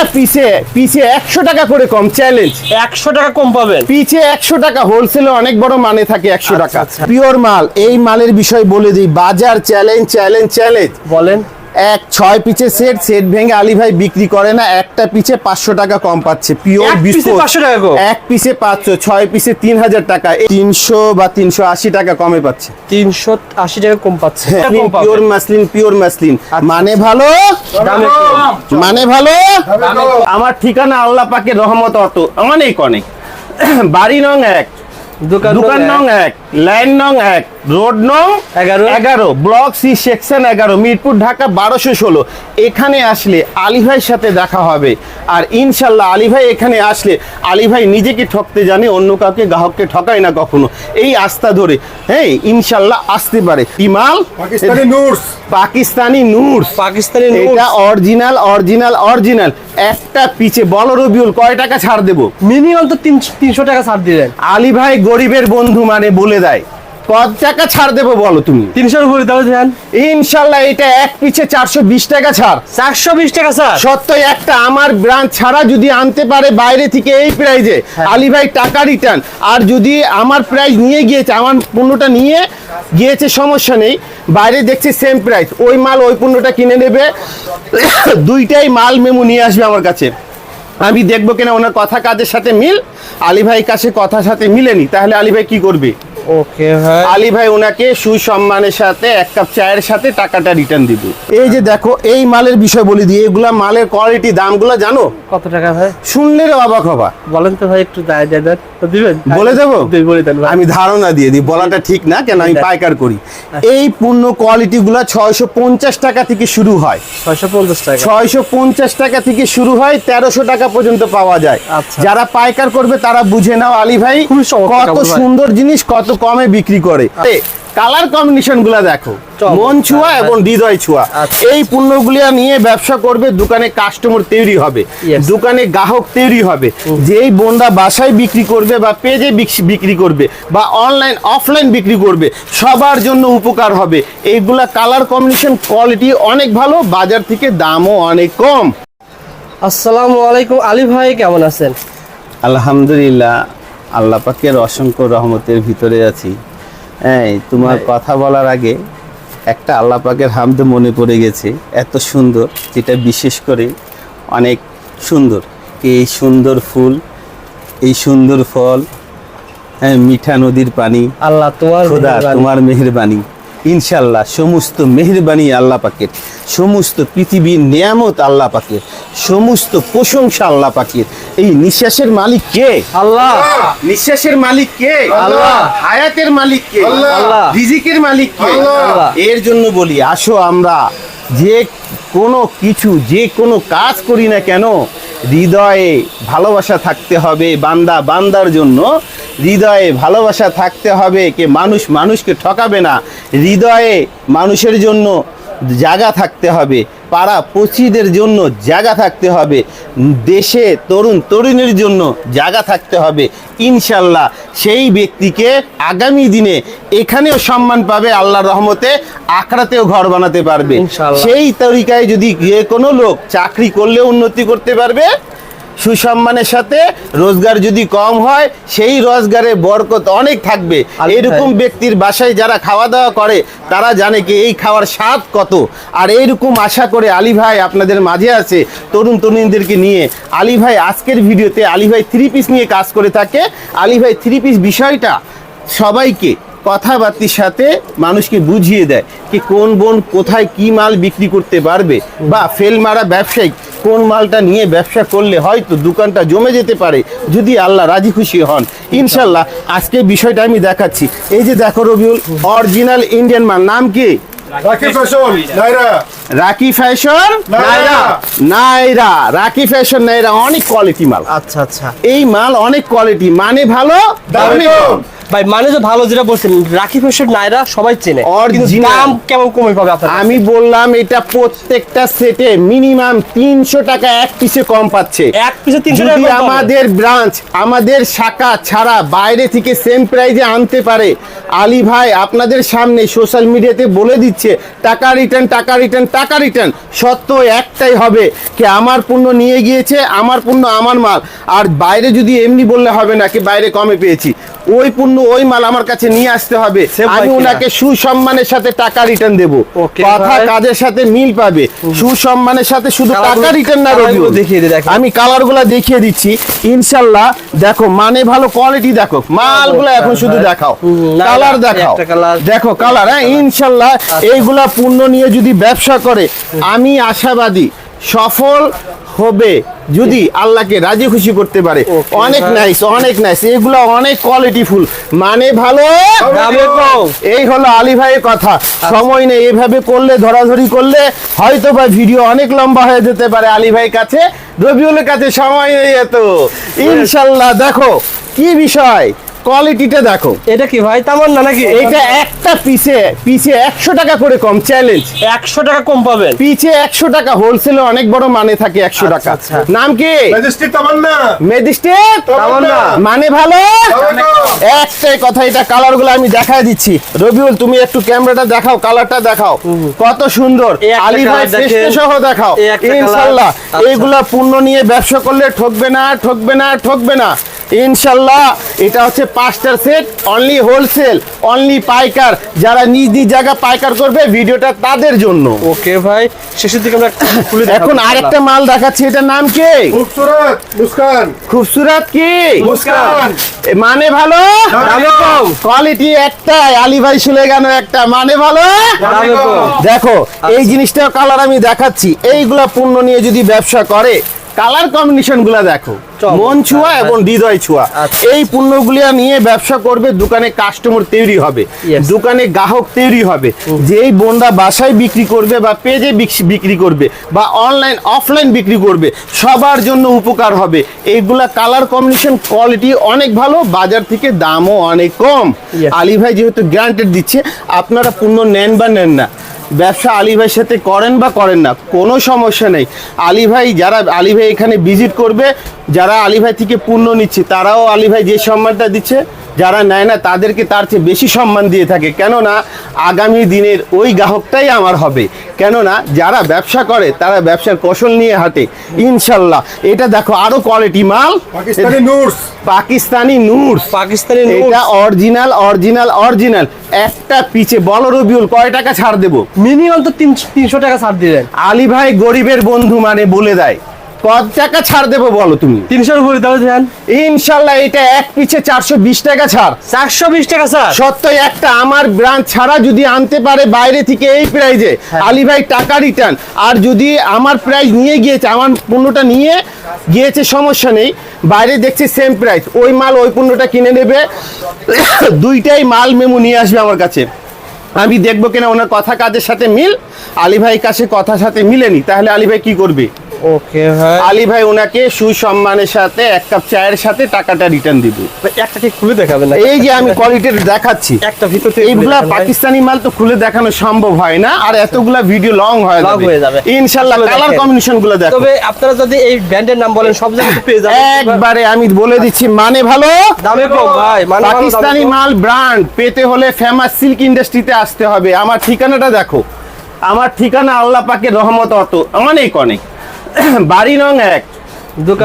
একটা পিসে পিসে একশো টাকা করে কম চ্যালেঞ্জ একশো টাকা কম পাবেন। পিছে একশো টাকা হোলসেলে অনেক বড় মানে থাকে একশো আচ্ছা, টাকা। আচ্ছা। পিওর মাল এই মালের বিষয় বলে দিই বাজার চ্যালেঞ্জ চ্যালেঞ্জ চ্যালেঞ্জ বলেন। এক ছয় পিচে সেট সেট ভেঙে আলী ভাই বিক্রি করে না। একটা পিছে পাঁচশো টাকা কম পাচ্ছে। পিওর বিস্কুট 500 টাকা কম? এক পিসে পাঁচশো ছয় পিসে তিন হাজার টাকা। তিনশো বা তিনশো আশি টাকা কমে পাচ্ছে। তিনশো আশি টাকা কম পাচ্ছে। পিওর মাসলিন পিওর মাসলিন মানে ভালো? মানে ভালো? আমার ঠিকানা আল্লাহ পাকের রহমত অত অনেক অনেক। বাড়ি নং এক। দোকান নং এক লাইন নং এক রোড নং এগারো। এগারো ব্লক সি সেকশন এগারো মিরপুর ঢাকা বারোশো ষোলো। এখানে আসলে আলী ভাইয়ের সাথে দেখা হবে। আর ইনশাল্লাহ আলী ভাই এখানে আসলে আলী ভাই নিজেকে ঠকতে জানে অন্য কাউকে গ্রাহককে ঠকায় না কখনো? এই আস্থা ধরে হ্যাঁ ইনশাল্লাহ আসতে পারে। ইমাল পাকিস্তানি নুরস পাকিস্তানি নূর পাকিস্তানি এটা অরিজিনাল অরিজিনাল অরিজিনাল। একটা পিছে বলো রবিউল কয় টাকা ছাড় দেবো? মিনিমাম তো তিনশো টাকা ছাড় দিলেন। আলী ভাই গরিবের বন্ধু মানে বলে দেয়। কত টাকা ছাড় দেবো বলো তুমি? তিনশোর উপরে তাহলে দেন ইনশাল্লাহ এটা এক পিছে চারশো বিশ টাকা ছাড়। চারশো বিশ টাকা স্যার সত্য একটা আমার ব্রাঞ্চ ছাড়া যদি আনতে পারে বাইরে থেকে এই প্রাইজে আলী ভাই টাকা রিটার্ন আর যদি আমার প্রাইস নিয়ে গিয়েছে আমার পণ্যটা নিয়ে গিয়েছে সমস্যা নেই। বাইরে দেখছে সেম প্রাইস ওই মাল ওই পণ্যটা কিনে নেবে। দুইটাই মাল মেমু নিয়ে আসবে আমার কাছে। আমি দেখব কিনা ওনার কথা কাজের সাথে মিল? আলী ভাই কাছে কথার সাথে মিলেনি। তাহলে আলী ভাই কি করবে? ওকে ভাই। আলী ভাই ওনাকে সুসম্মানের সাথে এক কাপ চায়ের সাথে টাকাটা রিটার্ন দিবে। এই যে দেখো এই মালের বিষয় বলে দিই এগুলা মালের কোয়ালিটি দামগুলো জানো? কত টাকা ভাই? শুনলে রে অবাক হবা। বলেন তো ভাই একটু দায় দেন তো দিবেন? বলে দেবো? দিই, বলে দেন আমি ধারণা দিয়ে দিই বলাটা ঠিক না কেন আমি পাইকার করি। এই পণ্য কোয়ালিটি গুলা ছয়শো পঞ্চাশ টাকা থেকে শুরু হয়। ছয়শো পঞ্চাশ টাকা। ছয়শো পঞ্চাশ টাকা থেকে শুরু হয় তেরোশো টাকা পর্যন্ত পাওয়া যায়। আচ্ছা। যারা পাইকার করবে তারা বুঝে নাও আলী ভাই কত সুন্দর জিনিস কত কমে বিক্রি করে? কালার কম্বিনেশনগুলা দেখো। মন ছোঁয়া এবং হৃদয় ছোঁয়া। আচ্ছা। এই পণ্যগুলিয়া নিয়ে ব্যবসা করবে দোকানে কাস্টমার তৈরি হবে। দোকানে গ্রাহক তৈরি হবে। যেই বোনরা বাসায় বিক্রি করবে বা পেজে বিক্রি করবে বা অনলাইন অফলাইন বিক্রি করবে সবার জন্য উপকার হবে। এইগুলা কালার কম্বিনেশন কোয়ালিটি অনেক ভালো বাজার থেকে দামও অনেক কম। আসসালামু আলাইকুম। আলী ভাই কেমন আছেন? আলহামদুলিল্লাহ। আল্লাহ পাকের অসংখ্য রহমতের ভিতরে আছি। হ্যাঁ তোমার কথা বলার আগে একটা আল্লাহ পাকের হামদ মনে পড়ে গেছে এত সুন্দর যেটা বিশেষ করে অনেক সুন্দর। এই সুন্দর ফুল এই সুন্দর ফল হ্যাঁ মিঠা নদীর পানি। আল্লাহ তোমার খোদা। তোমার মেহেরবানি। ইনশাল্লাহ সমস্ত মেহেরবানি আল্লাহ পাকের সমস্ত পৃথিবীর নিয়ামত আল্লাহ পাকের সমস্ত প্রশংসা আল্লাহ পাকের। এই নিঃশ্বাসের মালিক কে? আল্লাহ। নিঃশ্বাসের মালিক কে? আল্লাহ। হায়াতের মালিক কে? আল্লাহ। রিজিকের মালিক কে? আল্লাহ। এর জন্য বলি আসো আমরা যে কোনো কিছু যে কোনো কাজ করি না কেন হৃদয়ে ভালোবাসা থাকতে হবে বান্দা বান্দার জন্য। হৃদয়ে ভালোবাসা থাকতে হবে, কে মানুষ মানুষকে ঠকাবে না। হৃদয়ে মানুষের জন্য জায়গা থাকতে হবে। পাড়া পচিদের জন্য জায়গা থাকতে হবে। দেশে তরুণ তরুণীর জন্য জায়গা থাকতে হবে। ইনশাল্লাহ সেই ব্যক্তিকে আগামী দিনে এখানেও সম্মান পাবে আল্লাহর রহমতে আখড়াতেও ঘর বানাতে পারবে। সেই তরিকায় যদি যে কোনো লোক চাকরি করলে উন্নতি করতে পারবে সুসম্মানের সাথে রোজগার যদি কম হয় সেই রোজগারে বরকত অনেক থাকবে। এরকম ব্যক্তির বাসায় যারা খাওয়া দাওয়া করে তারা জানে কি এই খাওয়ার স্বাদ কত। আর এইরকম আশা করে আলী ভাই আপনাদের মাঝে আছে তরুণ তরুণীদেরকে নিয়ে। আলী ভাই আজকের ভিডিওতে আলী ভাই থ্রি পিস নিয়ে কাজ করে থাকে। আলী ভাই থ্রি পিস বিষয়টা সবাইকে কথাবার্তির সাথে মানুষকে বুঝিয়ে দেয় কি কোন বোন কোথায় কি মাল বিক্রি করতে পারবে বা ফেল মারা ব্যবসায়িক কোন মালটা নিয়ে ব্যবসা করলে হয়তো দোকানটা জমে যেতে পারে যদি আল্লাহ রাজি খুশি হন। ইনশাল্লাহ আজকে বিষয়টা আমি দেখাচ্ছি। এই যে দেখো রবিউল অরিজিনাল ইন্ডিয়ান মাল। নাম কি? রাকি ফ্যাশন নাইরা। রাকি ফ্যাশন? নাইরা। নাইরা। রাকি ফ্যাশন নাইরা অনেক কোয়ালিটি মাল। আচ্ছা আচ্ছা। এই মাল অনেক কোয়ালিটি মানে ভালো? দামে ভাই মানে যে ভালো যেটা বলছেন রাখি ফ্যাশন নাইরা সবাই চেনে দাম কেমন কমে পাবে আপনার আমি বললাম এটা প্রত্যেকটা সেটে মিনিমাম তিনশো টাকা এক পিসে কম পাচ্ছে। এক পিসে তিনশো টাকা যদি আমাদের ব্রাঞ্চ আমাদের শাখা ছাড়া বাইরে থেকে সেম প্রাইজে আনতে পারে। আলী ভাই আপনাদের সামনে সোশ্যাল মিডিয়াতে বলে দিচ্ছে টাকা রিটার্ন টাকা রিটার্ন টাকা রিটার্ন সত্য একটাই হবে কি আমার পণ্য নিয়ে গিয়েছে আমার পণ্য আমার মাল। আর বাইরে যদি এমনি বললে হবে না কি বাইরে কমে পেয়েছি। ওই পণ্য ওই মাল আমার কাছে নিয়ে আসতে হবে। আমি ওনাকে সুসম্মানের সাথে টাকা রিটার্ন দেবো। কথা কাজের সাথে মিল পাবে। সুসম্মানের সাথে শুধু টাকা রিটার্ন না রবিউল। দেখিয়ে আমি কালারগুলা দেখিয়ে দিচ্ছি। ইনশাল্লাহ দেখো মানে ভালো কোয়ালিটি দেখো। মালগুলো এখন শুধু দেখাও। কালার দেখাও। দেখো কালার হ্যাঁ ইনশাল্লাহ এইগুলা পূর্ণ নিয়ে যদি ব্যবসা করে আমি আশাবাদী সফল হবে। যদি আল্লাহকে রাজি খুশি করতে পারে। অনেক নাইস অনেক নাইস এগুলো অনেক কোয়ালিটি ফুল। মানে ভালো? এই হলো আলী ভাইয়ের কথা। সময় নেই এভাবে করলে ধরাধরি করলে হয়তো বা ভিডিও অনেক লম্বা হয়ে যেতে পারে আলী ভাইয়ের কাছে। রবিউলের কাছে সময় নেই এত। ইনশাল্লাহ দেখো কি বিষয়? কোয়ালিটিটা দেখো। এটা কি ভাই তামান না নাকি? এটা একটা পিসে পিসে একশো টাকা করে কম চ্যালেঞ্জ একশো টাকা কম পাবেন। পিছে একশো টাকা হোলসেলে অনেক বড় মানে থাকে একশো আচ্ছা, টাকা। আচ্ছা। নাম কি? তামান্না। তামান্না। মানে ভালো? একটাই কথা এটা কালারগুলো আমি দেখাই দিচ্ছি। রবিউল তুমি একটু ক্যামেরাটা দেখাও কালারটা দেখাও। কত সুন্দর। এই আলী ভাই সহ দেখাও। ইনশাল্লাহ। আচ্ছা। এইগুলা পূর্ণ নিয়ে ব্যবসা করলে ঠকবে না ঠকবে না ঠকবে না। ইনশাল্লাহ এটা হচ্ছে পাঁচটার সেট অনলি হোলসেল অনলি পাইকার। যারা নিজ নিজ জায়গা পাইকার করবে ভিডিওটা তাদের জন্য। ওকে ভাই শেষের দিকে আমরা খুলে। এখন আরেকটা মাল দেখাচ্ছি এটার নাম কি? খুবসুরত মুস্কান। খুবসুরাত কি? মুস্কান। মানে ভালো? কোয়ালিটি একটাই আলী ভাই সুলেগানো একটা। মানে ভালো? দেখো এই জিনিসটা কালার আমি দেখাচ্ছি। এইগুলা পণ্য নিয়ে যদি ব্যবসা করে কালার কম্বিনেশনগুলা দেখো। মন ছুয়া এবং হৃদয় ছুয়া। আচ্ছা। এই পণ্যগুলিয়া নিয়ে ব্যবসা করবে দোকানে কাস্টমার তৈরি হবে। দোকানে গ্রাহক তৈরি হবে। যেই বোনরা বাসায় বিক্রি করবে বা পেজে বিক্রি করবে বা অনলাইন অফলাইন বিক্রি করবে সবার জন্য উপকার হবে। এইগুলা কালার কম্বিনেশন কোয়ালিটি অনেক ভালো বাজার থেকে দামও অনেক কম. আলী ভাই যেহেতু গ্যারান্টেড দিচ্ছে আপনারা পণ্য নেন বা নেন না ব্যবসা আলী ভাইয়ের সাথে করেন বা করেন না, কোনো সমস্যা নেই। আলী ভাই যারা, আলী ভাই এখানে ভিজিট করবে, যারা আলী ভাই থেকে পূর্ণ নিচ্ছে, তারাও আলী ভাই যে সম্মানটা দিচ্ছে যারা নেয় না তাদেরকে তার চেয়ে বেশি সম্মান দিয়ে থাকে। কেননা আগামী দিনের ওই গ্রাহকটাই আমার হবে। কেননা যারা ব্যবসা করে তারা ব্যবসার কৌশল নিয়ে হাঁটে। ইনশাল্লাহ। এটা দেখো আরও কোয়ালিটি মাল। পাকিস্তানি নুরস পাকিস্তানি এটা অরিজিনাল অরিজিনাল অরিজিনাল একটা পিছে বলো রবিউল কয় টাকা ছাড় দেবো? মিনিমাম তো তিনশো তিনশো টাকা ছাড় দিলেন। আলী ভাই গরিবের বন্ধু মানে বলে দেয়। কত টাকা ছাড় দেবো বলো তুমি। তিনশোর উপরে দাও দেন ইনশাল্লাহ এটা এক পিছে চারশো বিশ টাকা ছাড়। চারশো বিশ টাকা স্যার সত্য একটা আমার ব্রাঞ্চ ছাড়া যদি আনতে পারে বাইরে থেকে এই প্রাইজে আলী ভাই টাকা রিটার্ন আর যদি আমার প্রাইস নিয়ে গিয়েছে আমার পণ্যটা নিয়ে গিয়েছে সমস্যা নেই। বাইরে দেখছে সেম প্রাইস ওই মাল ওই পণ্যটা কিনে নেবে। দুইটাই মাল মেমু নিয়ে আসবে আমার কাছে। আমি দেখব কিনা ওনার কথা কাজের সাথে মিল? আলী ভাই কাছে কথার সাথে মিলেনি। তাহলে আলী ভাই কি করবে? ওকে ভাই। আলী ভাই ওনাকে সুসম্মানের সাথে এক কাপ চায়ের সাথে টাকাটা রিটার্ন দিবে। একটা কি খুলে দেখাবেন না? এই যে আমি কোয়ালিটির দেখাচ্ছি। একটা ভিতর থেকে এইগুলা পাকিস্তানি মাল তো খুলে দেখানো সম্ভব হয় না আর এতগুলা ভিডিও লং হয়ে Long হয়ে যাবে। যাবে ইনশাআল্লাহ কালার কম্বিনেশনগুলো দেখো। তবে আপনারা যদি এই ব্র্যান্ডের নাম বলেন সব জায়গায় পেয়ে যাবেন। একবারে আমি বলে দিচ্ছি মানে ভালো? দামে কম ভাই মানে পাকিস্তানি মাল ব্র্যান্ড পেতে হলে ফেমাস সিল্ক ইন্ডাস্ট্রিতে আসতে হবে। আমার ঠিকানাটা দেখো। আমার ঠিকানা আল্লাহ পাকে রহমত অত অনেক অনেক। বাড়ি নং এক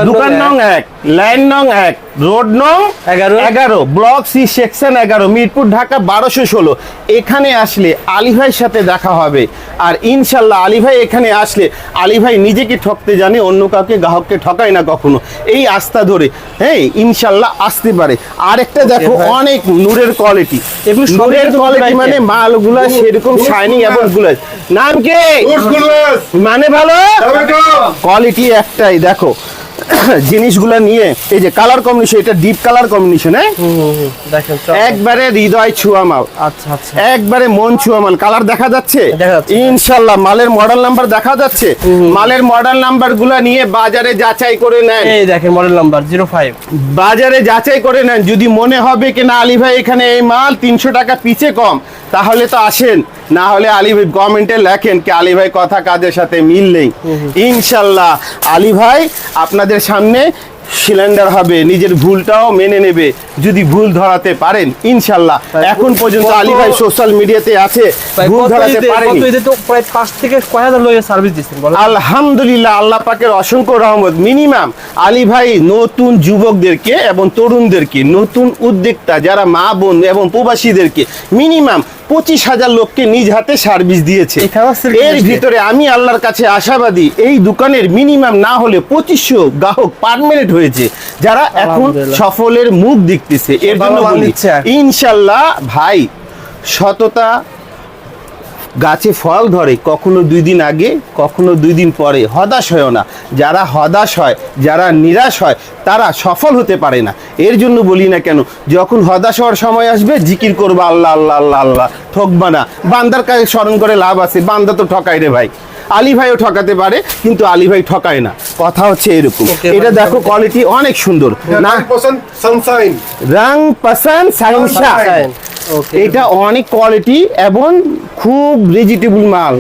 দোকান নং এক লাইন নং এক। রোড নং এগারো। এগারো ব্লক সি সেকশন এগারো মিরপুর ঢাকা বারোশো ষোলো। এখানে আসলে আলী ভাইয়ের সাথে দেখা হবে। আর ইনশাল্লাহ আলী ভাই এখানে আসলে আলী ভাই নিজেকে ঠকতে জানে অন্য কাউকে গ্রাহককে ঠকায় না কখনো? এই আস্থা ধরে হ্যাঁ ইনশাল্লাহ আসতে পারে। আর একটা দেখো অনেক নূরের কোয়ালিটি নূরের কোয়ালিটি মানে? মালগুলা সেরকম শাইনিং এবং গুলাস নাম কি? মানে ভালো? কোয়ালিটি একটাই দেখো। জিনিসগুলো নিয়ে এই যে কালার কম্বিনেশন এটা ডিপ কালার কম্বিনেশন হ্যাঁ। একবারে হৃদয় ছুয়া মাল। আচ্ছা আচ্ছা। একবারে মন ছুয়া মাল। কালার দেখা যাচ্ছে? দেখা যাচ্ছে। ইনশাল্লাহ মালের মডেল নাম্বার দেখা যাচ্ছে? মালের মডেল নাম্বারগুলা নিয়ে বাজারে যাচাই করে নেন। এই দেখেন মডেল নাম্বার জিরো ফাইভ বাজারে যাচাই করে নেন। যদি মনে হবে কি না আলী ভাই এখানে এই মাল তিনশো টাকা পিছে কম তাহলে তো আসেন। না হলে আলী ভাই কমেন্টে লেখেন কি আলী ভাই কথা কাজের সাথে মিল নেই। ইনশাল্লাহ আলী ভাই আপনাদের সামনে সিলিন্ডার হবে নিজের ভুলটাও মেনে নেবে যদি ভুল ধরাতে পারেন ইনশাল্লাহ। এখন পর্যন্ত আলী ভাই সোশ্যাল মিডিয়াতে আছে ভুল ধরাতে পারেনি। প্রায় পাঁচ থেকে কয় হাজার লোকের সার্ভিস দিচ্ছেন আলহামদুলিল্লাহ আল্লাহ পাকের অসংখ্য রহমত। মিনিমাম আলী ভাই নতুন যুবকদেরকে এবং তরুণদেরকে নতুন উদ্যোক্তা যারা মা বোন এবং প্রবাসীদেরকে মিনিমাম পঁচিশ হাজার লোককে নিজ হাতে সার্ভিস দিয়েছে। এর ভিতরে আমি আল্লাহর কাছে আশাবাদী এই দোকানের মিনিমাম না হলে পঁচিশশো গ্রাহক পারমানেন্ট হয়েছে যারা এখন সফলের মুখ দেখতেছে। এর জন্য। ইনশাল্লাহ ভাই সততা গাছে ফল ধরে কখনো দুই দিন আগে কখনো দুই দিন পরে। হতাশ হয় না। যারা হতাশ হয় যারা নিরাশ হয় তারা সফল হতে পারে না। এর জন্য বলি না কেন যখন হতাশ হওয়ার সময় আসবে জিকির করবা আল্লাহ আল্লাহ আল্লাহ আল্লাহ ঠকবা না। বান্দার কাছে স্মরণ করে লাভ আছে। বান্দা তো ঠকায় রে ভাই। আলী ভাইও ঠকাতে পারে কিন্তু আলী ভাই ঠকায় না। কথা হচ্ছে এরকম। এটা দেখো কোয়ালিটি অনেক সুন্দর। না 100% সানশাইন রং পসন্দ সাইনসা ওকে এটা অনেক কোয়ালিটি এবং খুব রিজিটেবল মাল।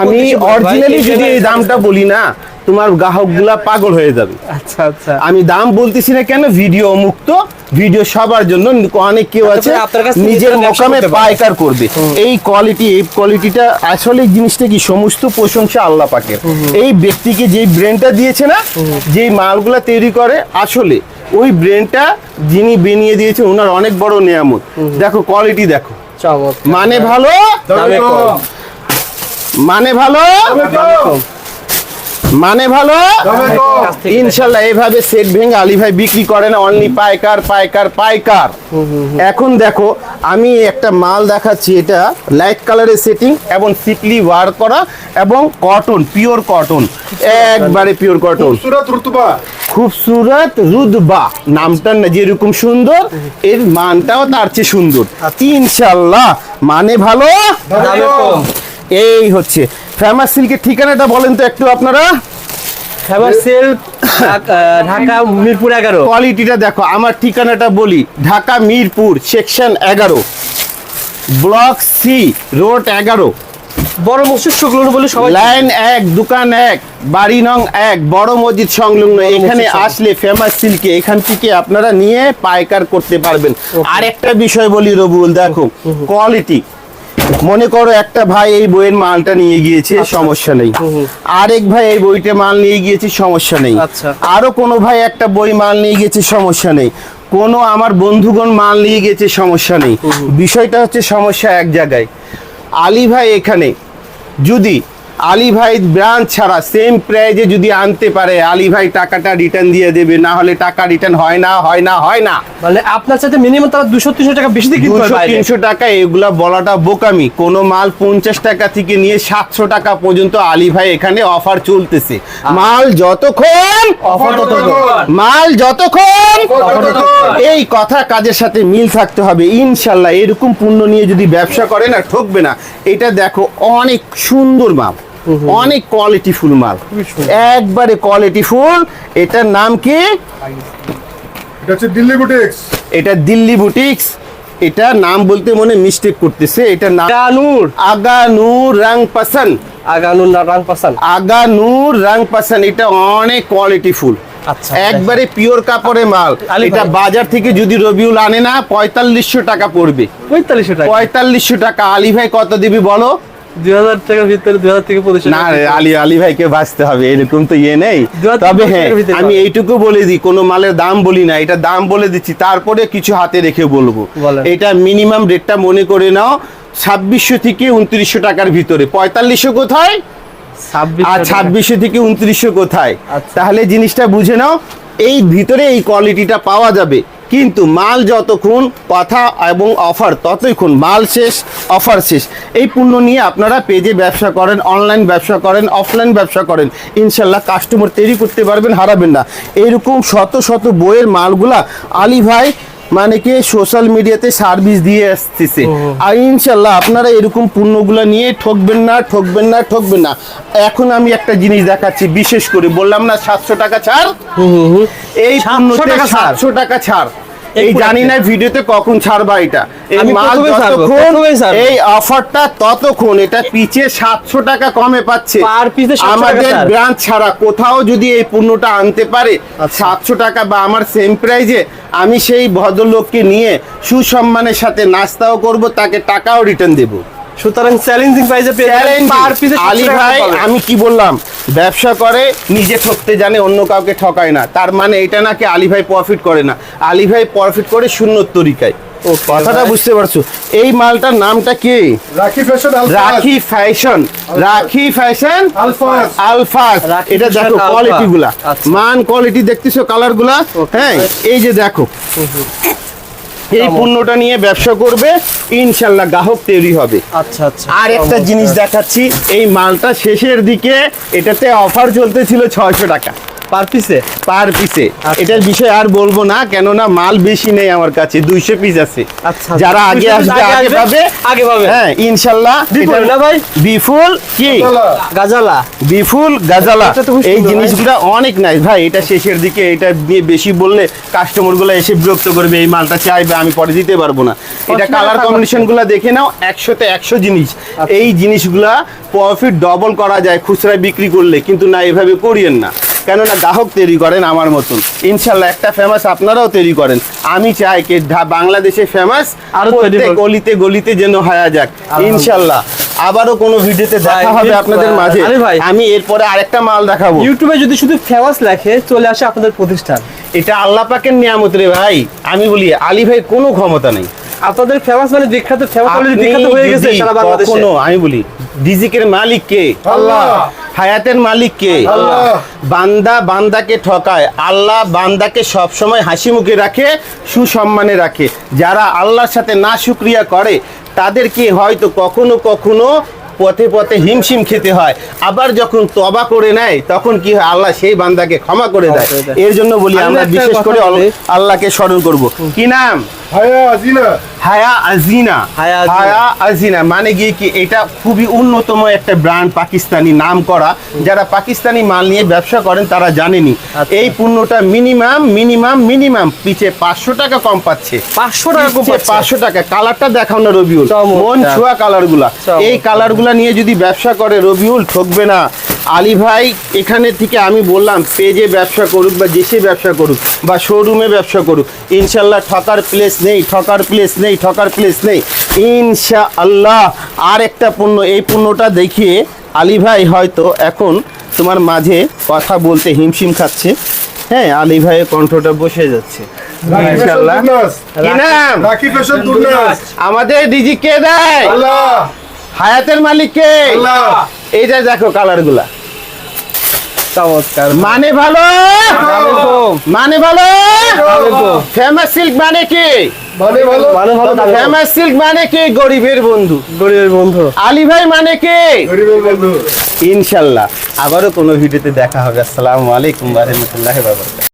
আমি? অরিজিনালি যদি এই দামটা বলি না তোমার গ্রাহকগুলা পাগল হয়ে যাবে। আচ্ছা আচ্ছা। আমি দাম বলতেছি না কেন ভিডিও মুক্ত ভিডিও সবার জন্য অনেক কেউ আচ্ছা আছে নিজের মোকামে পাইকার করবে। এই কোয়ালিটি এই কোয়ালিটিটা আসলে জিনিসটা কি সমস্ত প্রশংসা আল্লাহ পাকের। এই ব্যক্তিকে যেই ব্রেনটা দিয়েছে না যেই মালগুলা তৈরি করে আসলে ওই ব্রেনটা যিনি বেনিয়ে দিয়েছে ওনার অনেক বড় নিয়ামত। দেখো কোয়ালিটি দেখো। মানে ভালো? মানে ভালো? মানে ভালো? ইনশাল্লাহ এইভাবে সেট ভেঙে আলী ভাই বিক্রি করে না অনলি পাইকার পাইকার পাইকার। এখন দেখো আমি একটা মাল দেখাচ্ছি এটা লাইট কালারের সেটিং এবং সিকলি ওয়ার করা এবং কটন পিওর কটন একবারে পিওর কটন খুবসুরত রুদবা। নামটা না যেরকম সুন্দর এর মানটাও তার চেয়ে সুন্দর। ইনশাল্লাহ। মানে ভালো? এই হচ্ছে। ফেমাস সিল্কের ঠিকানাটা বলেন তো একটু আপনারা। খাবার সেল ঢাকা মিরপুর এগারো। কোয়ালিটিটা দেখো আমার ঠিকানাটা বলি ঢাকা মিরপুর সেকশন এগারো। ব্লক সি রোড এগারো। বড় মসজিদ বলে সবাই লাইন এক দোকান এক বাড়ি নং এক বড় মসজিদ সংলগ্ন। এখানে আসলে ফেমাস সিল্কে এখান থেকে আপনারা নিয়ে পাইকার করতে পারবেন। আর একটা বিষয় বলি রবুল দেখো কোয়ালিটি মনে করো একটা ভাই এই বইয়ের মালটা নিয়ে গিয়েছে সমস্যা নেই। আরেক ভাই এই বইটা মাল নিয়ে গিয়েছে সমস্যা নেই। আচ্ছা। আরও কোনো ভাই একটা বই মাল নিয়ে গিয়েছে সমস্যা নেই। কোনো আমার বন্ধুগণ মাল নিয়ে গেছে সমস্যা নেই। বিষয়টা হচ্ছে সমস্যা এক জায়গায়। আলী ভাই এখানে যদি আলী ভাই ব্রাঞ্চ ছাড়া সেম প্রাইজে যদি আনতে পারে আলী ভাই টাকাটা রিটার্ন দিয়ে দেবে না হলে টাকা রিটার্ন হয় না হয় না হয় না। মানে আপনার সাথে মিনিমাম তারা দুশো তিনশো টাকা বেশি দিয়ে কিনতে দুশো তিনশো টাকা এগুলা বলাটা বোকামি। কোনো মাল পঞ্চাশ টাকা থেকে নিয়ে সাতশো টাকা পর্যন্ত আলী ভাই এখানে অফার চলতেছে। মাল যতক্ষণ অফার মাল যতক্ষণ এই কথা কাজের সাথে মিল থাকতে হবে। ইনশাল্লাহ এরকম পণ্য নিয়ে যদি ব্যবসা করে না ঠকবে না এটা দেখো অনেক সুন্দর মাল। অনেক কোয়ালিটি ফুল মাল। একবারে কোয়ালিটি ফুল। এটার নাম কি? এটা দিল্লি বুটিক্স এটা দিল্লি বুটিক্স এটা নাম বলতে মনে মিস্টেক করতেছে। এটা নাম আগানুর। আগা রং পসন্দ আগানুর না রাং পাসান আগা নূর রং পসন্দ এটা অনেক কোয়ালিটি ফুল। আচ্ছা একবারে পিওর কাপড়ে মাল। এটা বাজার থেকে যদি রবিউল আনে না পঁয়তাল্লিশশো টাকা পড়বে। পঁয়তাল্লিশশো টাকা। পঁয়তাল্লিশশো টাকা। আলী ভাই কত দিবি বলো? টাকার ভিতরে থেকে না আলী আলী ভাইকে বাঁচতে হবে এরকম তো ইয়ে নেই। তবে হ্যাঁ আমি এইটুকু বলে দিই কোনো মালের দাম বলি না এটা দাম বলে দিচ্ছি তারপরে কিছু হাতে রেখে বলব। এটা মিনিমাম রেটটা মনে করে নাও ছাব্বিশশো থেকে উনত্রিশশো টাকার ভিতরে। পঁয়তাল্লিশশো কোথায়? আর ছাব্বিশশো থেকে উনত্রিশশো কোথায়? আচ্ছা। তাহলে জিনিসটা বুঝে নাও এই ভিতরে এই কোয়ালিটিটা পাওয়া যাবে। কিন্তু মাল যতক্ষণ কথা এবং অফার ততক্ষণ মাল শেষ অফার শেষ। এই পণ্য নিয়ে আপনারা পেজে ব্যবসা করেন অনলাইন ব্যবসা করেন অফলাইন ব্যবসা করেন, ইনশাল্লাহ কাস্টমার তৈরি করতে পারবেন, হারাবেন না। এরকম শত শত বইয়ের মালগুলা আলী ভাই মানে কি সোশ্যাল মিডিয়াতে সার্ভিস দিয়ে আসতেছে। আর ইনশাল্লাহ আপনারা এরকম পণ্যগুলো নিয়ে ঠকবেন না ঠকবেন না ঠকবেন না। এখন আমি একটা জিনিস দেখাচ্ছি বিশেষ করে বললাম না সাতশো টাকা ছাড়। এই 700 পণ্যতে টাকা সাতশো টাকা ছাড়। এই জানি না ভিডিওতে কখন ছাড়বা এটা। এই মাল যতক্ষণ এই অফারটা ততক্ষণ এটা টাকা কমে পাচ্ছে। 700 আমাদের ব্রাঞ্চ ছাড়া কোথাও যদি এই পণ্যটা আনতে পারে আচ্ছা। সাতশো টাকা বা আমার সেম প্রাইজে আমি সেই ভদ্রলোককে নিয়ে সুসম্মানের সাথে নাস্তাও করব তাকে টাকাও রিটার্ন দেবো। সুতরাং চ্যালেঞ্জিং প্রাইসে পার পিসে আলী ভাই আমি কি বললাম? ব্যবসা করে নিজে ঠকতে জানে অন্য কাউকে ঠকায় না। তার মানে এটা নাকি আলী ভাই প্রফিট করে না। আলী ভাই প্রফিট করে শূন্য তরিকায় ও কথাটা বুঝতে পারছ? এই মালটার নামটা কি? রাখি ফ্যাশন রাখি ফ্যাশন। রাখি ফ্যাশন আলফাজ। আলফাস এটা দেখো কোয়ালিটি গুলা। আচ্ছা। মান কোয়ালিটি দেখতেছো কালারগুলা? হ্যাঁ এই যে দেখো। এই পণ্যটা নিয়ে ব্যবসা করবে ইনশাল্লাহ গ্রাহক তৈরি হবে। আচ্ছা আচ্ছা। আর একটা জিনিস দেখাচ্ছি এই মালটা শেষের দিকে এটাতে অফার চলতেছিল ছয়শো টাকা। পার পিসে পার পিসে আচ্ছা। এটার বিষয়ে আর বলব না কেননা মাল বেশি নেই আমার কাছে দুইশো পিস আছে। আচ্ছা, যারা আগে আসবে আগে আগে পাবে। আগে পাবে। হ্যাঁ ইনশাল্লাহ বিপুল এটা- না ভাই? বিপুল কি? গাজালা। বিফুল গাজালা। এটা তো খুব এই জিনিসগুলো অনেক নাই ভাই এটা শেষের দিকে এটা নিয়ে বেশি বললে কাস্টমারগুলো এসে বিরক্ত করবে এই মালটা চাইবে আমি পরে দিতে পারব না। এটা কালার কম্বিনেশনগুলো দেখে নাও একশোতে একশো জিনিস। এই জিনিসগুলা প্রফিট ডবল করা যায় খুচরায় বিক্রি করলে কিন্তু না এভাবে করিয়েন না। কেননা গ্রাহক তৈরি করেন আমার মতন। ইনশাল্লাহ একটা ফেমাস আপনারাও তৈরি করেন। আমি চাই কি বাংলাদেশে ফেমাস আরও। গলিতে গলিতে যেন হয়ে যাক। ইনশাল্লাহ। আবারও কোনো ভিডিওতে দেখা হবে আপনাদের মাঝে। আমি এরপরে আরেকটা মাল দেখাবো। ইউটিউবে যদি শুধু ফেমাস লেখে চলে আসে আপনাদের প্রতিষ্ঠান। এটা আল্লাহ পাকের নিয়ামত রে ভাই। আমি বলি আলী ভাই কোনো ক্ষমতা নেই। আপনাদের ফেমাস মানে বিখ্যাত ফেমাস বিখ্যাত হয়ে গেছে সারা বাংলাদেশে। কখনো আমি বলি রিজিকের মালিক কে? আল্লাহ। হায়াতের মালিক কে? আল্লাহ। বান্দা বান্দাকে ঠকায় আল্লাহ বান্দাকে সব সময় হাসি মুখে রাখে সুসম্মানে রাখে। যারা আল্লাহর সাথে না শুক্রিয়া করে তাদেরকে হয়তো কখনো কখনো পথে পথে হিমশিম খেতে হয়। আবার যখন তবা করে নেয় তখন কি হয়? আল্লাহ সেই বান্দাকে ক্ষমা করে দেয়। এর জন্য বলি আমরা বিশেষ করে আল্লাহকে স্মরণ করব। কি নাম? হায়া আজিনা। হায়া আজিনা। হায়া আজিনা। মানে গিয়ে কি এটা খুবই উন্নতম একটা ব্র্যান্ড পাকিস্তানি নাম করা যারা পাকিস্তানি মাল নিয়ে ব্যবসা করেন তারা জানেনি। আচ্ছা। এই পণ্যটা মিনিমাম মিনিমাম মিনিমাম পিছে পাঁচশো টাকা কম পাচ্ছে। পাঁচশো টাকা পাঁচশো টাকা। কালারটা দেখাও না রবিউল। মন ছোঁয়া কালারগুলা এই কালার গুলা নিয়ে যদি ব্যবসা করে রবিউল ঠকবে না। আলী ভাই এখানে থেকে আমি বললাম পেজে ব্যবসা করুক বা দেশে ব্যবসা করুক বা শোরুমে ব্যবসা করুক ইনশাল্লাহ ঠকার প্লেস নেই ঠকার প্লেস নেই ঠকার প্লেস নেই। ইনশা আল্লাহ আর একটা পণ্য এই পণ্যটা দেখিয়ে আলী ভাই হয়তো এখন তোমার মাঝে কথা বলতে হিমশিম খাচ্ছে। হ্যাঁ আলী ভাইয়ের কণ্ঠটা বসে যাচ্ছে। ইনশাল্লাহ আমাদের ডিজি কে দেয়? আল্লাহ। হায়াতের মালিক কে? আল্লাহ। এইটা দেখো কালারগুলা। চমৎকার। মানে ভালো? মানে ভালো? ফেমাস সিল্ক মানে কি? মানে ভালো। মানে ভালো দাম ফেমাস সিল্ক মানে কি? গরিবের বন্ধু। গরিবের বন্ধু। আলী ভাই মানে কি? গরিবের বন্ধু। ইনশাল্লাহ। আবারও কোনো ভিডিওতে দেখা হবে। আসসালামু আলাইকুম ওয়া রাহমাতুল্লাহি ওয়া বারাকাতুহু।